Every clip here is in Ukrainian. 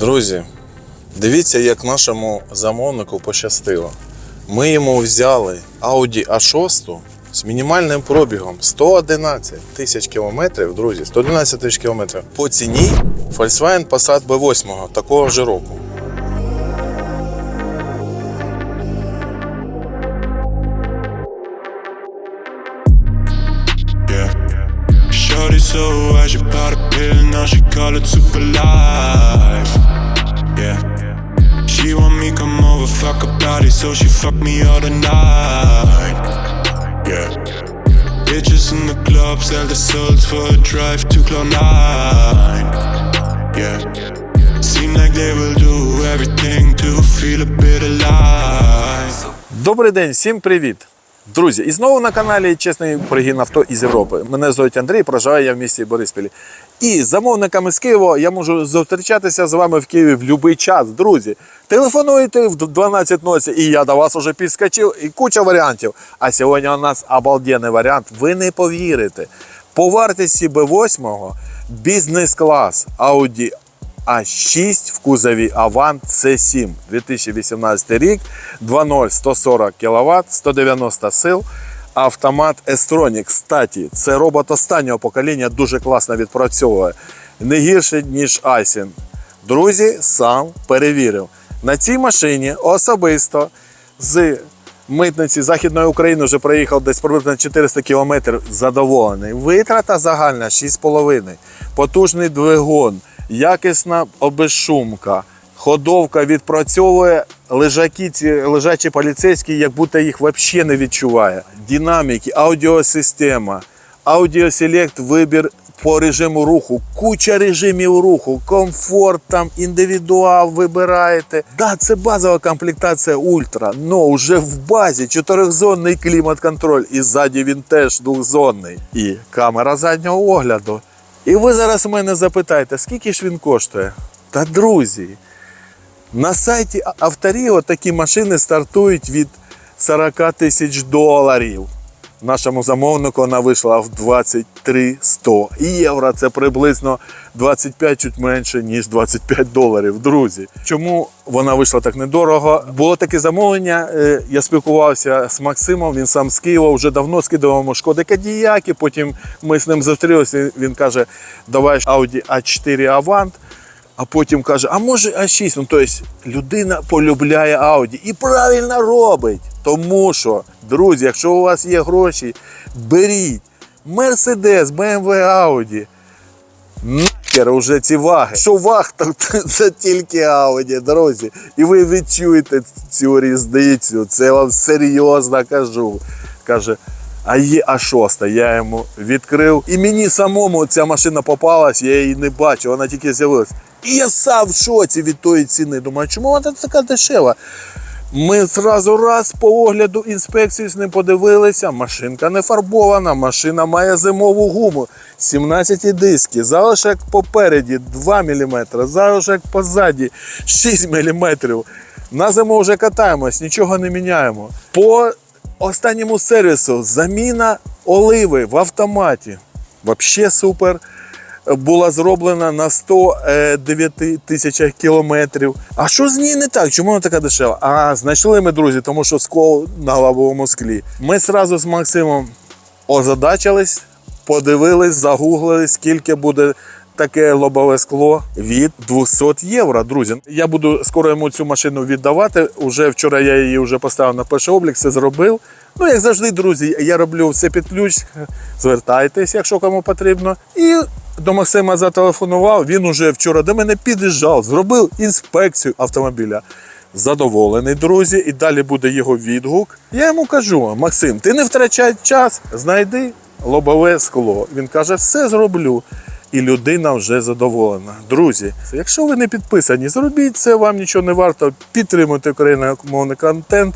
Друзі, дивіться, як нашому замовнику пощастило. Ми йому взяли Audi A6 з мінімальним пробігом 111 тисяч кілометрів, друзі, 111 тисяч кілометрів по ціні Volkswagen Passat B8 такого ж року. Shorty so high, she bought a pill, now she call it super life. Yeah. She want me come over, fuck her body, so she fuck me all the night. Yeah. Bitches in the club sell the souls for a drive to Cloud9. Yeah. Seem like they will do everything to feel a bit alive. Добрий день, всім привіт! Друзі, і знову на каналі Чесний пригін авто із Європи. Мене звуть Андрій, проживаю я в місті Бориспілі. І з замовниками з Києва я можу зустрічатися з вами в Києві в будь-який час. Друзі, телефонуйте в 12 ночі, і я до вас уже підскочив, і куча варіантів. А сьогодні у нас обалденний варіант. Ви не повірите. По вартості B8 бізнес-клас Audi а6 в кузові Avant C7 2018 рік, 2.0 140 кВт, 190 сил. Автомат S-Tronic. Кстати, це робот останнього покоління дуже класно відпрацьовує. Не гірше, ніж Айсін. Друзі, сам перевірив. На цій машині особисто з митниці Західної України вже проїхав десь приблизно 400 км задоволений. Витрата загальна 6,5. Потужний двигун, якісна обезшумка. Ходовка відпрацьовує лежаки, ці лежачі поліцейські, як будто їх взагалі не відчуває. Динаміки, аудіосистема, аудіоселект, вибір по режиму руху, куча режимів руху, комфорт, там, індивідуал вибираєте. Да, це базова комплектація ультра, але вже в базі чотирьохзонний клімат-контроль, і ззаді він теж двохзонний. І камера заднього огляду. І ви зараз у мене запитаєте, скільки ж він коштує? Та друзі, на сайті Авторіо такі машини стартують від 40 тисяч доларів. Нашому замовнику вона вийшла в 23 100 євро. Це приблизно 25 чуть менше, ніж 25 доларів. Друзі, чому вона вийшла так недорого? Було таке замовлення. е, Я спілкувався з Максимом. Він сам з Києва вже давно скидував йому шкоди Кадіяки. Потім ми з ним зустрілися. Він каже: давай Audi A4 Avant. А потім каже, а може А6. Ну, тобто людина полюбляє Audi і правильно робить. Тому що, друзі, якщо у вас є гроші, беріть Mercedes, BMW, Audi. Нахер уже ці ваги. Що ваг, то це тільки Audi, друзі. І ви відчуєте цю різницю. Це вам серйозно кажу. Каже, а є А6, я йому відкрив. І мені самому ця машина попалась, я її не бачив, вона тільки з'явилась. І я сам в шоці від тої ціни. Думаю, чому вона така дешева? Ми зразу раз по огляду інспекції з ним подивилися. Машинка не фарбована, машина має зимову гуму, 17 диски, залишок попереді 2 мм, залишок позаді 6 мм. На зиму вже катаємось, нічого не міняємо. По останньому сервісу заміна оливи в автоматі. Взагалі супер була зроблена на 109 тисячах кілометрів. А що з ній не так? Чому вона така дешева? А знайшли ми, друзі, тому що скол на лобовому склі. Ми зразу з Максимом озадачились, подивились, загуглили, скільки буде. Таке лобове скло від 200 євро, друзі. Я буду скоро йому цю машину віддавати. Уже вчора я її вже поставив на перший облік, все зробив. Ну, як завжди, друзі, я роблю все під ключ. Звертайтесь, якщо кому потрібно. І до Максима зателефонував. Він уже вчора до мене під'їжджав, зробив інспекцію автомобіля. Задоволений, друзі, і далі буде його відгук. Я йому кажу: Максим, ти не втрачай час, знайди лобове скло. Він каже, все зроблю. І людина вже задоволена. Друзі, якщо ви не підписані, зробіть це, вам нічого не варто. Підтримуйте україномовний контент.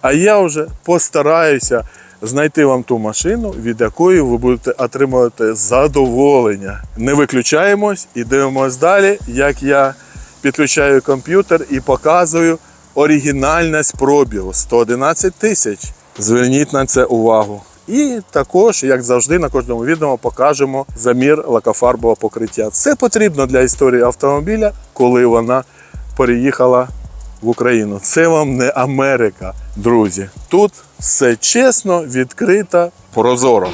А я вже постараюся знайти вам ту машину, від якої ви будете отримувати задоволення. Не виключаємось і дивимось далі, як я підключаю комп'ютер і показую оригінальність пробігу 111 тисяч. Зверніть на це увагу. І також, як завжди, на кожному відео покажемо замір лакофарбового покриття. Це потрібно для історії автомобіля, коли вона переїхала в Україну. Це вам не Америка, друзі. Тут все чесно, відкрито, прозоро.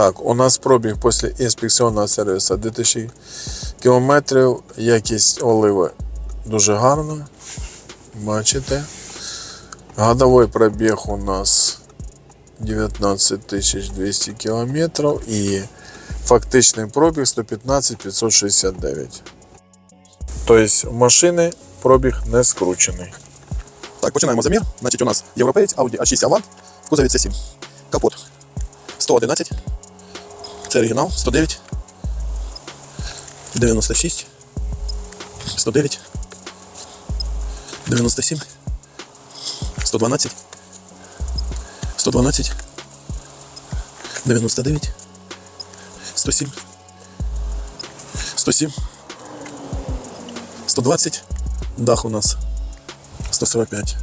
Так, у нас пробіг після інспекційного сервісу 2000 кілометрів. Якість оливи дуже гарна. Бачите. Годовий пробіг у нас 19 200 кілометрів і фактичний пробіг 115 569. Тобто машини пробіг не скручений. Так, починаємо замір. Значить, у нас європеєць Audi A6 Avant в кузові C7. Капот 111. Це оригінал 109. 96. 109. 97. 112. 112. 99. 107. 107. 120. Дах у нас 145.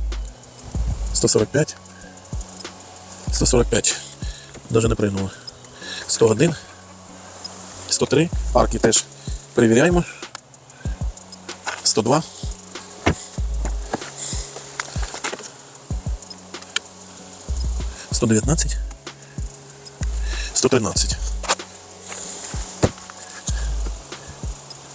145. 145. Даже не пригнули. 101. 103. Арки теж перевіряємо. 102. 119. 113.